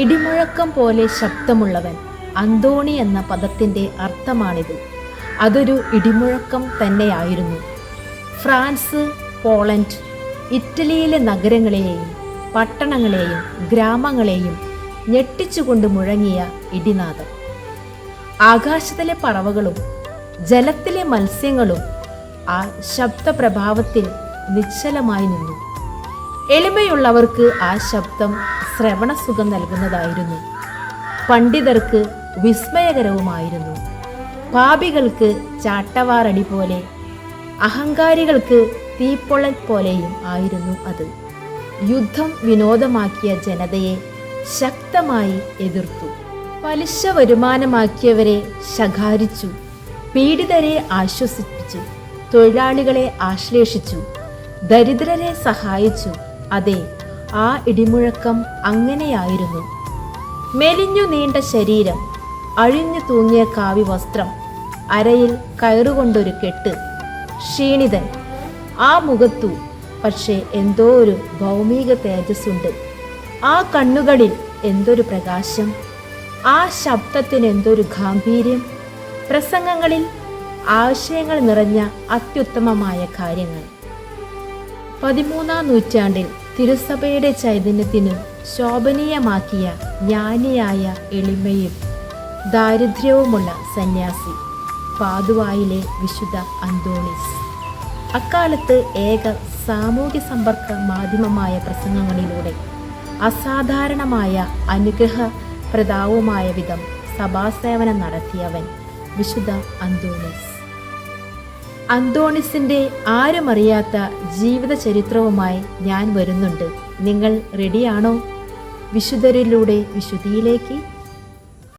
ഇടിമുഴക്കം പോലെ ശബ്ദമുള്ളവൻ അന്തോണി എന്ന പദത്തിന്റെ അർത്ഥമാണിത്. അതൊരു ഇടിമുഴക്കം തന്നെയായിരുന്നു. ഫ്രാൻസ് പോളണ്ട് ഇറ്റലിയിലെ നഗരങ്ങളെയും പട്ടണങ്ങളെയും ഗ്രാമങ്ങളെയും ഞെട്ടിച്ചുകൊണ്ട് മുഴങ്ങിയ ഇടിനാദം ആകാശത്തിലെ പറവകളും ജലത്തിലെ മത്സ്യങ്ങളും ആ ശബ്ദപ്രഭാവത്തിൽ നിശ്ചലമായി നിന്നു. എളിമയുള്ളവർക്ക് ആ ശബ്ദം ശ്രവണസുഖം നൽകുന്നതായിരുന്നു. പണ്ഡിതർക്ക് വിസ്മയകരവുമായിരുന്നു. പാപികൾക്ക് ചാട്ടവാറടി പോലെ അഹങ്കാരികൾക്ക് തീപ്പൊള്ളൽ പോലെയും ആയിരുന്നു അത്. യുദ്ധം വിനോദമാക്കിയ ജനതയെ ശക്തമായി എതിർത്തു. പലിശ വരുമാനമാക്കിയവരെ ശകാരിച്ചു. പീഡിതരെ ആശ്വസിപ്പിച്ചു. തൊഴിലാളികളെ ആശ്ലേഷിച്ചു. ദരിദ്രരെ സഹായിച്ചു. അതെ ആ ഇടിമുഴക്കം അങ്ങനെയായിരുന്നു. മെലിഞ്ഞു നീണ്ട ശരീരം അഴിഞ്ഞു തൂങ്ങിയ കാവി വസ്ത്രം അരയിൽ കയറുകൊണ്ടൊരു കെട്ട്. ക്ഷീണിതൻ ആ മുഖത്തു പക്ഷേ എന്തോ ഒരു ഭൗമിക തേജസ്സുണ്ട്. ആ കണ്ണുകളിൽ എന്തൊരു പ്രകാശം ആ ശബ്ദത്തിന് എന്തൊരു ഗാംഭീര്യം. പ്രസംഗങ്ങളിൽ ആശയങ്ങൾ നിറഞ്ഞ അത്യുത്തമമായ കാര്യങ്ങൾ. പതിമൂന്നാം നൂറ്റാണ്ടിൽ തിരുസഭയുടെ ചൈതന്യത്തിന് ശോഭനീയമാക്കിയ ജ്ഞാനിയായ എളിമയും ദാരിദ്ര്യവുമുള്ള സന്യാസി പാതുവായിലെ വിശുദ്ധ അന്തോണിസ്. അക്കാലത്ത് ഏക സാമൂഹ്യ സമ്പർക്ക മാധ്യമമായ പ്രസംഗങ്ങളിലൂടെ അസാധാരണമായ അനുഗ്രഹ പ്രതാവുമായ വിധം സഭാസേവനം നടത്തിയവൻ വിശുദ്ധ അന്തോണിസ്. അന്തോണിസിന്റെ ആരുമറിയാത്ത ജീവിത ചരിത്രവുമായി ഞാൻ വരുന്നുണ്ട്. നിങ്ങൾ റെഡിയാണോ വിശുദ്ധരിലൂടെ വിശുദ്ധിയിലേക്ക്